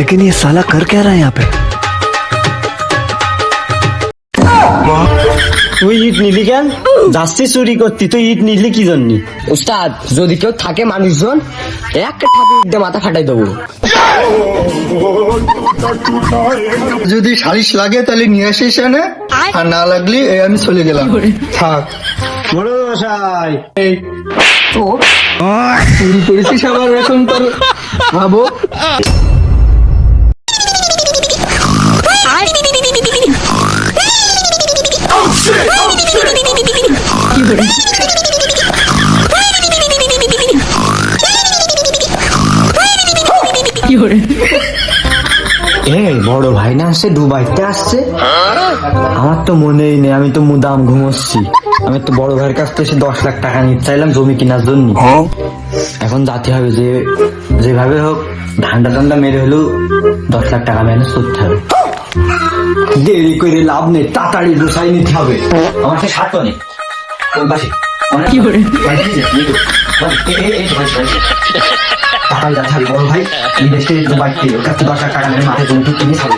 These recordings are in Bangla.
लेकिन ये साला कर क्या रहा है यहाँ पे তুই ইট নিলি কেন যাচ্ছি চুরি করতি তুই ইট নিলি কি জন্য উস্তাদ যদি কেউ থাকে মানুষজন এক ঠাপে ইট দিয়ে মাথা ফাটাই দেবো যদি সালিশ লাগে তাহলে নিয়ে আসিস এনে আর না লাগলে এই আমি চলে গেলাম থাক বড় মশাই এই ও চুরি করেছিস আবার এখন তোর ভাবো এই, বড় ভাই না আসছে, দুবাইতে আসছে। আমার তো মনেই নেই, আমি তো মুদাম ঘুমোচ্ছি। আমি তো বড় ভাইয়ের কাছ থেকে দশ লাখ টাকা নিতে চাইলাম জমি কেনার জন্য। এখন যাতে হবে যে, যেভাবে হোক ধান্ডা টান্ডা মেরে হলেও দশ লাখ টাকা ম্যানেজ করতে হবে। দেরি করে লাভ নেই, তাড়াতাড়ি বসাই নিতে হবে। আমার সে সাত নেই। কোন পাশে। কি করে? তাড়াতাড়ি যাতে হবে বড় ভাই। বিদেশে দুবাই থেকে কাছে দশ টাকা মেরে মাঠে জমি কিনে খাবে।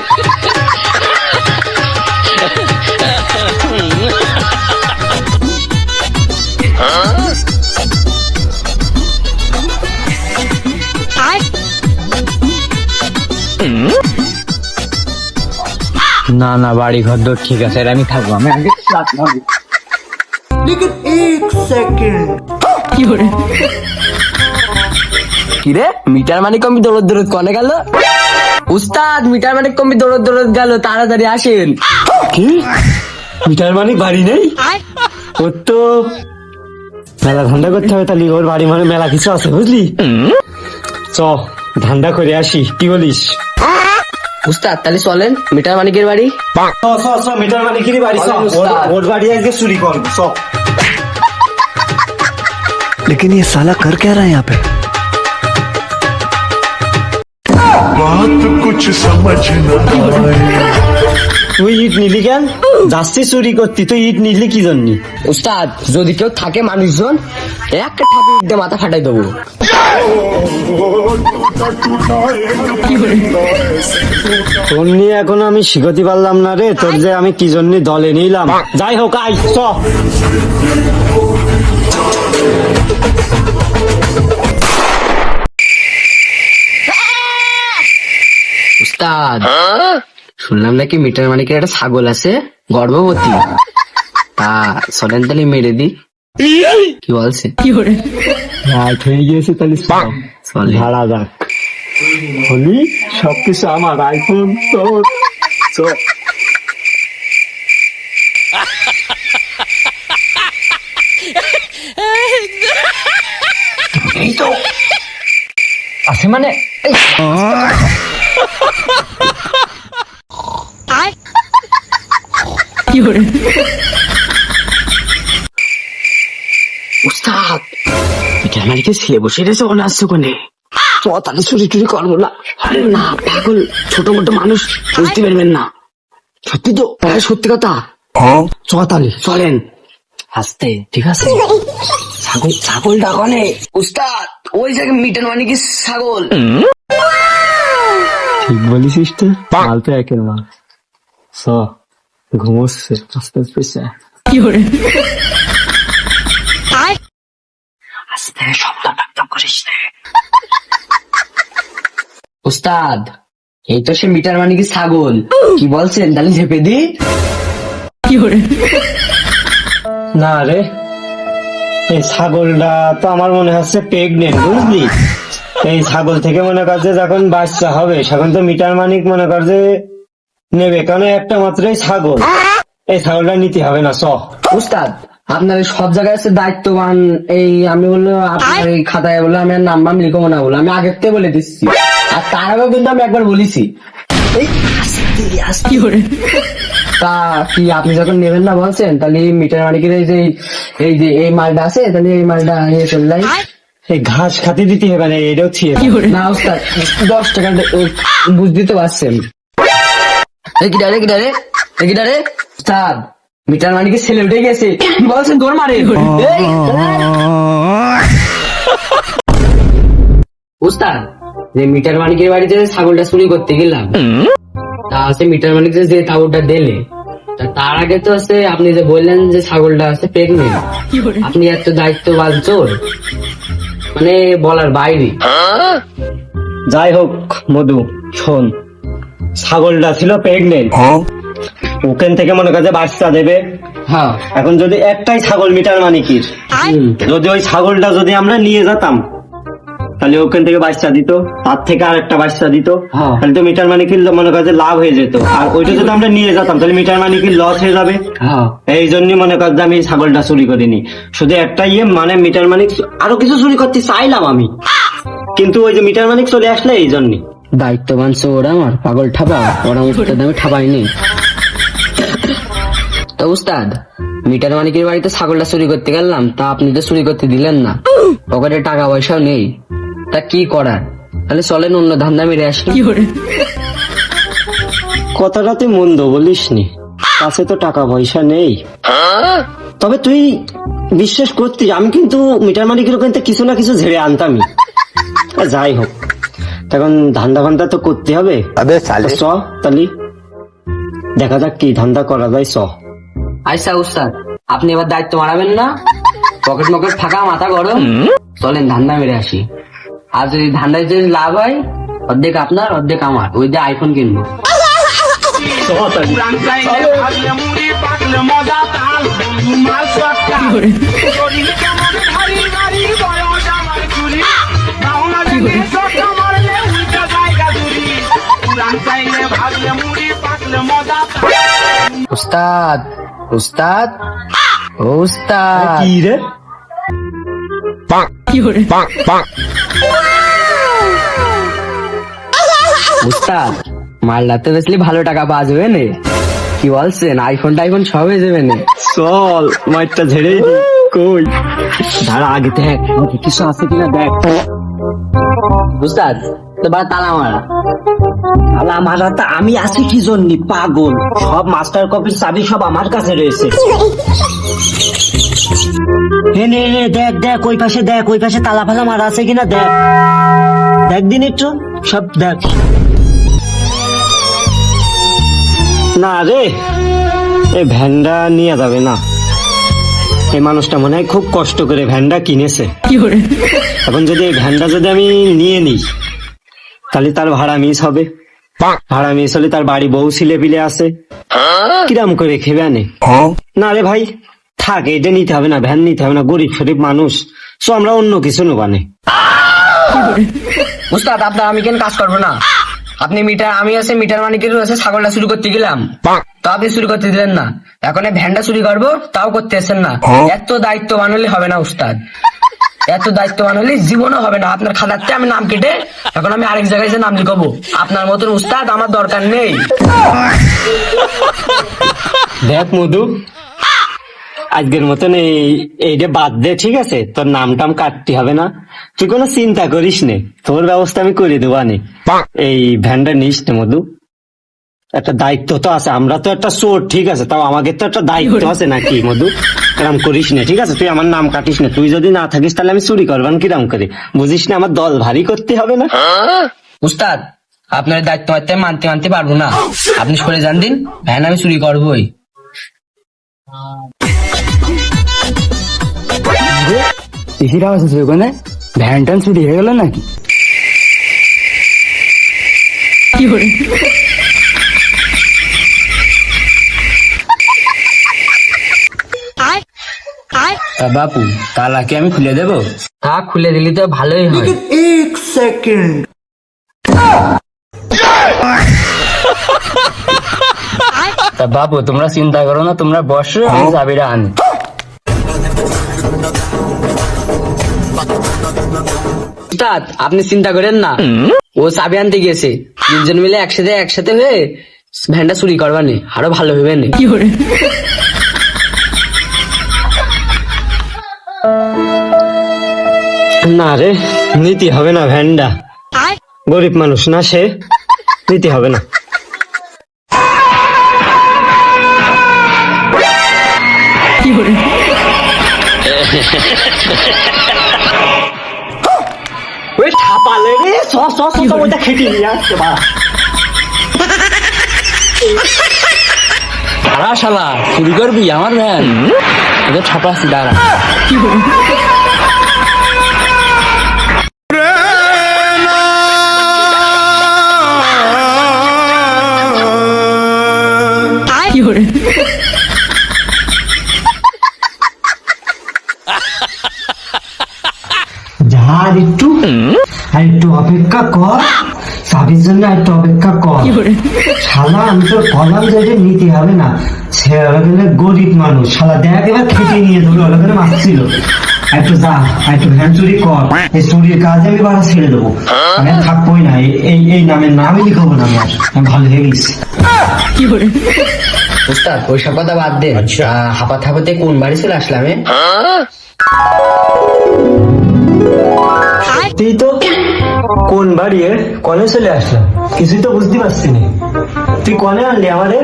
না না বাড়ি ঘর দর ঠিক আছে আমি থাকব আমি আগে কিরে মিটার মানে কমি দৌড় দৌড় কনে গেল? উস্তাদ মিটার মানে কমি দৌড় দৌড় গেল তাড়াতাড়ি আসেন। কি? মিটার মানিক বাড়ি নেই? ওর তো মেলা ধান্দা করতে হবে তাহলে ওর বাড়ি মানে মেলা কিছু আছে বুঝলি? চ ধান্দা করে আসি কি বলিস? উস্তাদ তাহলে চলেন মিটার মানিকের বাড়ি চ চ চ মিটার মানিকেরই বাড়ি চ চলেন, ওর- উস্তাদ। ওর বাড়ি আজকে চুরি কর চ लेकिन ये साला कर क्या रहा है यहाँ पे बात कुछ समझ न आए তুই ইট নিলি কেন যাচ্ছি চুরি করতি তুই ইট নিলি কি জন্য উস্তাদ যদি কেউ থাকে মানুষজন এক ঠাপে ইট দিয়ে মাথা ফাটাই দেবো তোর নিয়ে এখন আমি শিখতে পারলাম না রে। তোর যে আমি কি জন্য দলে নিলাম? যাই হোক আই চ। উস্তাদ শুনলাম নাকি মিটার মানিকের একটা ছাগল আছে গর্ভবতী। তা চলেন তাহলে মেরে দি। কি বলছে? কি রাত হয়ে গিয়েছে তাহলে ভাড়া যাক হলি? সবকিছু আমার আইফোন তোর। আছে মানে? এই, উস্তাদ মিটার মানিকের ছেলে বসে রয়েছে ওনা কোনে? চ তাহলে চুরি টুরি করব না। আরে না পাগল ছোট মোটো মানুষ বুঝতে পারবেন না। সত্যি তো হ্যাঁ, সত্যি কথা। চ তাহলে চলেন। আসতে ঠিক আছে। ছাগল ছাগল ডাকনে। উস্তাদ ওই জায়গায় মিটার মানে কি ছাগল। ঠিক বলিস তো। মাল তো একের মাল। চ ঘুমোচ্ছে আস্তে আস্তে চ। আস্তে শব্দ টকটক করিস রে উস্তাদ এই তো সে মিটার মানে কি ছাগল? কি বলছেন তাহলে ঝেপে দি। না রে এই ছাগলটা তো আমার মনে হচ্ছে প্রেগনেন্ট বুঝলি? এই ছাগল থেকে মনে কর যে যখন বাচ্চা হবে তখন তো মিটার মানিক মনে কর যে নেবে কারণ একটা মাত্রই ছাগল। এই ছাগলটা নিতে হবে না চ। উস্তাদ আপনার সব জায়গায় আছে দায়িত্ববান এই আমি বলল আপনার এই খাতায় বলল আমি আর নাম নাম লিখব না বলে আমি আগের থেকে বলে দিচ্ছি। আর তার আগেও কিন্তু আমি একবার বলেছি। তা কি আপনি যখন নেবেন না বলছেন তাহলে এই মিটার মালিকের এই যে এই যে এই মালটা আছে তাহলে এই মালটা নিয়ে চললাই এই ঘাস খাতে দিতে হবে না এটাও ছিয়ে না উস্তাদ দশ টাকা বুঝতে তো পারছেন। এই কি ডারে কি ডারে এই কি ডারে উস্তাদ মিটার মালিকের ছেলে উঠে গেছে। বলছেন দৌড় মারে। এই, উস্তাদ যে মিটার মালিকের বাড়িতে ছাগলটা চুরি করতে গেলাম। তা সে মিটার মালিক যে ছাগলটা দিলে তার আগে তো আছে আপনি যে বললেন যে ছাগলটা আছে প্রেগনেন্ট আপনি এত দায়িত্ববান চোর। মানে বলার বাইরে। যাই হোক মধু শোন ছাগলটা ছিল প্রেগনেন্ট ওখান থেকে মনে কাজে বাচ্চা দেবে। হ্যাঁ। এখন যদি একটাই ছাগল মিটার মানিকির। যদি ওই ছাগলটা যদি আমরা নিয়ে যেতাম তাহলে ওখান থেকে বাচ্চা দিত তার থেকে আর একটা বাচ্চা দিত। হ্যাঁ। তাহলে তো মিটার মানিকির মনে কাজে লাভ হয়ে যেত। আর ওইটা যদি আমরা নিয়ে যেতাম তাহলে মিটার মানিকির লস হয়ে যাবে? হ্যাঁ। এই জন্যই মনে কর যে আমি ছাগলটা চুরি করিনি। শুধু একটা ইয়ে মানে মিটার মানিক আরও কিছু চুরি করতে চাইলাম আমি। কিন্তু ওই যে মিটার মানিক চলে আসলে এই জন্যই। দায়িত্ববান চোর আমার পাগল ঠাপা। ওরা উস্তাদ আমি ঠাপাইনি। তো উস্তাদ মিটার মালিকের বাড়িতে ছাগলটা চুরি করতে গেলাম তা আপনি তো চুরি করতে দিলেন না। পকেটে টাকা পয়সাও নেই। তা কি করার তাহলে চলেন অন্য ধান্দা মেরে আসি কথাটা তুই মন্দ বলিস নি কাছে তো টাকা পয়সা নেই। তবে তুই বিশ্বাস করতি আমি কিন্তু মিটার মালিকের ওখান থেকে কিছু না কিছু ঝেড়ে আনতামই। যাই হোক। এখন ধান্দা ফান্দা তো করতে হবে। চ তালি। দেখা যাক কি ধান্দা করা যায় চ। আচ্ছা উস্তাদ আপনি এবার দায়িত্ব মারাবেন না? পকেট মকেট ফাঁকা মাথা গরম। চলেন ধান্দা মেরে আসি। আর যদি ধান্দায় যদি লাভ হয় অর্ধেক আপনার অর্ধেক আমার। ওই দিয়ে আইফোন কিনবো। চ তালি উস্তাদ উস্তাদ। ও উস্তাদ কি রে উস্তাদ বেশলি ভালো টাকা পাওয়া যাবে না। কি বলছেন আইফোন টাইফোন সব হয়ে যাবে না। চল মাইরটা ঝেড়েই দি কই? দাঁড়া আগে দেখ কিছু আছে কিনা দেখ। উস্তাদ তো বা তালা মারা। আলা আমার হাতে আমি আছি কি জন্য? পাগল। সব মাস্টার কপির চাবি সব আমার কাছে রয়েছে। হে নে নে দেখ দেখ ওই পাশে দেখ ওই পাশে তালা ফালা মারা আছে কিনা দেখ। দেখ দিন একটু সব দেখ। না রে ভ্যানটা নিয়ে যাবে না। এই মানুষটা মনে হয় খুব কষ্ট করে ভ্যানটা কিনেছে। এখন যদি এই ভ্যানটা যদি আমি নিয়ে নিই তাহলে তার ভাড়া মিস হবে। ভাড়া মিস হলে তার বাড়ি বউ ছিলে পিলে আছে কিরাম করে খেবে আনে? না রে ভাই থাক এটা নিতে হবে না ভ্যান নিতে হবে না গরিব শরীফ মানুষ। সো আমরা অন্য কিছু নেবানে উস্তাদ আপনার আমি কেন কাজ করব না? আপনি মিটার আমি আছে মিটার মানিকের আছে ছাগলটা চুরি করতে গেলাম। তো আপনি চুরি করতে দিলেন না। এখন ভ্যানটা চুরি করব তাও করতে এসেন না। এত দায়িত্ববান হলে হবে না উস্তাদ। এত দায়িত্ববান হলে জীবনও হবে না। আপনার খাতাতে আমি নাম কেটে এখন আমি আরেক জায়গায় যে নাম লিখাবো। আপনার মতন উস্তাদ আমার দরকার নেই। দেখ মধু আজকের মতন এই এইটা বাদ দে ঠিক আছে? তোর নাম টাম কাটতে হবে না। তুই কোনো চিন্তা করিস নে। তোর ব্যবস্থা আমি করে দেবো আনে। এই ভ্যানটা নিস নে মধু। একটা দায়িত্ব তো আছে। আমরা তো একটা চোর ঠিক আছে? তাও আমাকে তো একটা দায়িত্ব আছে নাকি মধু? এরম করিস না ঠিক আছে? তুই আমার নাম কাটিস না। তুই যদি না থাকিস তাহলে আমি চুরি করবান কিরাম করে? বুঝিস না আমার দল ভারী করতে হবে না? উস্তাদ আপনার দায়িত্ব মানতে মানতে মানতে পারব না। আপনি সরে যান দিন। ভ্যান আমি চুরি করবোই। কিসির আওয়াজ হচ্ছে ওখানে ভ্যান ট্যান চুরি হয়ে গেল নাকি তা বাপু তালা কি আমি খুলে দেবো? তা খুলে দিলি তো ভালোই হয়। তা বাবু তোমরা চিন্তা করো না তোমরা বসো আমি চাবিটা আনি উস্তাদ, আপনি চিন্তা করেন না। ও চাবি আনতে গিয়েছে। তিনজন মিলে একসাথে একসাথে হয়ে ভ্যানটা চুরি করবানি। আরও ভালো হবে না। না রে নিতে হবে না ভ্যানটা। গরিব মানুষ না সে নিতে হবে না। ওই রে চ চ চ চ, ওইটা খেতে নিয়ে আসছে বা দাঁড়া শালা চুরি করবি আমার ভ্যান? তোদের ছাপাচ্ছি দাঁড়া আর একটু আর একটু অপেক্ষা কর। চাবির জন্য একটু অপেক্ষা কর। শালা আমি তোর কলাম যেটা নিতে হবে না ছেলে গেলে গরিব মানুষ। শালা দেখ এবার খেতে নিয়ে ধরে ওরা গেলে মারছিল একটু যা একটু ভ্যান চুরি কর। এই চুরির কাজ আমি বাড়া ছেড়ে দেবো। আমি থাকবোই না। এই- এই এই নামের নামই লিখাবো না আমি ভালো হয়ে গেছি। উস্তাদ ওইসব কথা বাদ দে। আহ, হাঁপা থাপাতে কোন বাড়ি চলে আসলাম তুই তো কোন বাড়ি এর কনে চলে আসলাম কিছুই তো বুঝতে পারছি না তুই কনে আনলি আমারে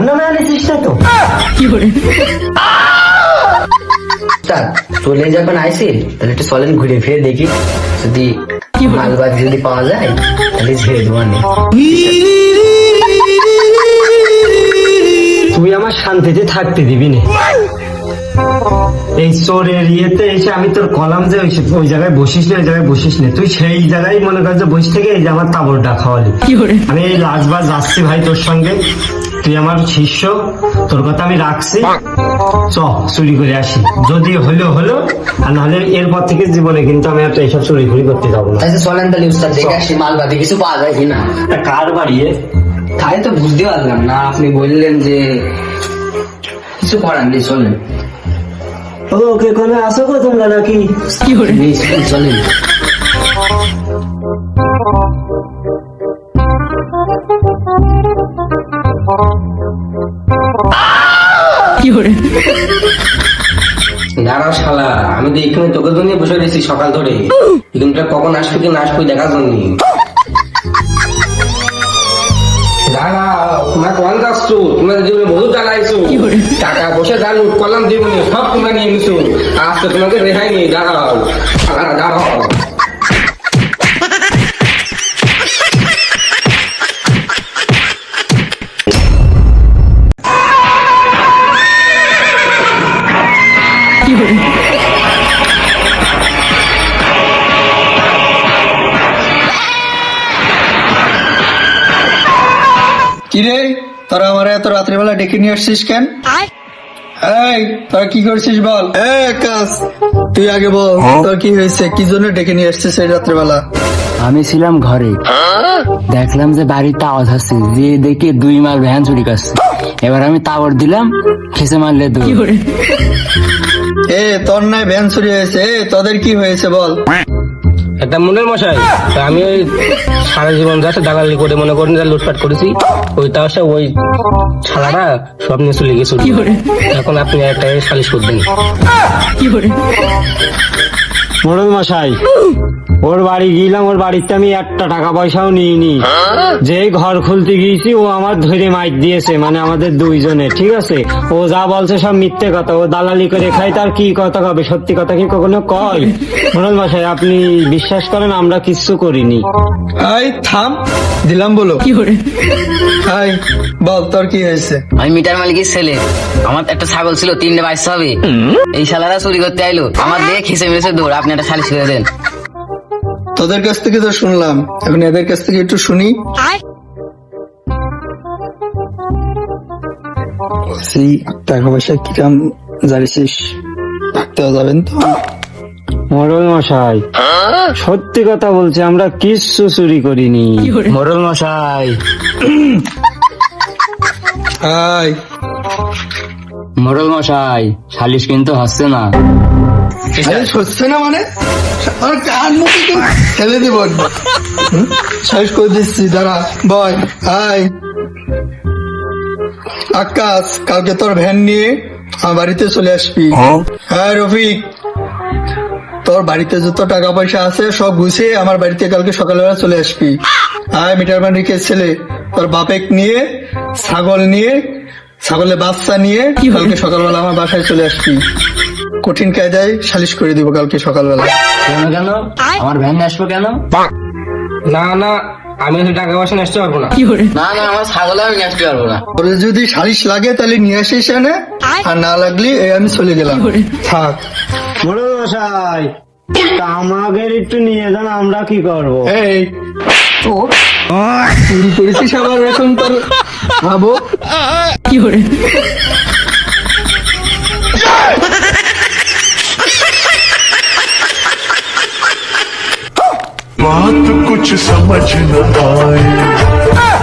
নামে আনিছিস না তো উস্তাদ চলে যখন আইসি তাহলে একটু চলেন ঘুরে ফিরে দেখি যদি যদি পাওয়া যায় তাহলে ছেড়ে দেবো তুই আমার শান্তিতে থাকতে দিবি না এই চোরের ইয়েতে এসে আমি তোর কলাম যে ওই ওই জায়গায় বসিস না ওই জায়গায় বসিস না। তুই সেই জায়গায় মনে কর যে বসে থেকে এই যে আমার তাবরটা খাওয়ালি। আমি এই লাস্টবার যাচ্ছি ভাই তোর সঙ্গে। তুই আমার শিষ্য তোর কথা আমি রাখছি। চ চুরি করে আসি। যদি হলো হলো। আর নাহলে এরপর থেকে জীবনে কিন্তু আমি একটা এইসব চুরি ফুরি করতে যাব না। চলেন তাহলে উস্তাদ দেখে আসি মালবাদে কিছু পাওয়া যায় কিনা? তা কার বাড়ি এ? তাই তো বুঝতে পারলাম না। আপনি বললেন যে কিছু করার নেই চলেন। ও কোনে আসো গো তোমরা নাকি? নেই, চলেন দাঁড়াও শালা আমি তো এখানে তোকে জন্য বসে রয়েছি সকাল ধরে। এখানটা কখন আসবে কি না আসবে দেখার জন্য। দাঁড়াও তোমরা কখন যাচ্ছ? তোমরা জীবনে বহু টাকা আইছো টাকা বসে যা লুট করলাম জীবনে সব তোমরা নিয়ে আজকে তোমাকে রেহাই নেই দাঁড়াও। দাঁড়াও কিরে তোরা আমার এত রাত্রিবেলা ডেকে নিয়ে আসছিস কেন? এই তোরা কি করছিস বল? এ কাজ তুই আগে বল তোর কি হয়েছে? কি জন্য ডেকে নিয়ে আসছিস এই রাত্রিবেলা? আমি ছিলাম ঘরে। দেখলাম যে বাড়িতে আওয়াজ হচ্ছে যে দেখে দুই মাল ভ্যান চুরি করছে। এবার আমি তাবর দিলাম খেসে মারলে দুই এ তোর নাই ভ্যান চুরি হয়েছে। এ তোদের কি হয়েছে বল? একটা মনের মশাই। তা আমি ওই সারা জীবন যাতে দালালি করে মনে করেন যা লুটপাট করেছি ওই তাসে ওই ছালারা সব নিয়ে চলে গেছে। এখন আপনি একটা সালিশ করবেন। মোড়ল মশাই ওর বাড়ি গিয়েলাম ওর বাড়িতে আমি একটা টাকা পয়সাও নিইনি। যে ঘর খুলতে গিয়েছি ও আমার ধরে মাইক দিয়েছে মানে আমাদের দুইজনে ঠিক আছে? ও যা বলছে সব মিথ্যে কথা ও দালালি করে খাই তার কি কথা কবে? সত্যি কথা কি কখনো কয়? মোড়ল মশাই আপনি বিশ্বাস করেন আমরা কিচ্ছু করিনি। আই থাম দিলাম বলো। আই বল তোর কি হয়েছে? আমি মিটার মালিকের ছেলে। আমার একটা ছাগল ছিল তিনটে বাইশ হবে। এই শালারা চুরি করতে আইলো। আমার দিয়ে খেসে মেরেছে দৌড় আপনি একটা সালিশ করে দেন। তোদের কাছ থেকে তো শুনলাম। এখন এদের কাছ থেকে একটু শুনি। সেই টাকা পয়সা কিরাম জানিস থাকতে যাবেন তো? মোড়ল মশাই সত্যি কথা বলছি আমরা কিচ্ছু চুরি করিনি। মোরল মশাই। আয় মোরল মশাই সালিশ কিন্তু হচ্ছে না। সচ্ছে না মানে? আর কার মুখে তো ফেলে দিব? করে দিচ্ছি দাঁড়া বয় আয়। আকাশ কালকে তোর ভ্যান নিয়ে আমার বাড়িতে চলে আসবি। হ্যাঁ। রফিক। তোর বাড়িতে যত টাকা পয়সা আছে সব গুছিয়ে আমার বাড়িতে কালকে সকালবেলা চলে আসবি। আয় মিটার মালিকের ছেলে। তোর বাপেক নিয়ে ছাগল নিয়ে ছাগলের বাচ্চা নিয়ে কালকে সকালবেলা আমার বাসায় চলে আসবি কঠিন কায়দায় সালিশ করে দিব কালকে সকালবেলা। কেন কেন? আমার ভ্যান আসব কেন? না না আমি ওই টাকা পয়সা নিয়ে আসতে পারব না। না না আমার ছাগল আমি নিয়ে আসতে পারব না। তোর যদি সালিশ লাগে তাহলে নিয়ে আসিস এনে আর না লাগলে এই আমি চলে গেলাম। থাক। বড় মশাই তা আমাদের একটু নিয়ে যান আমরা কি করব? এই চুরি করেছিস আবার এখন তোর ভাবো बात कुछ समझ न आए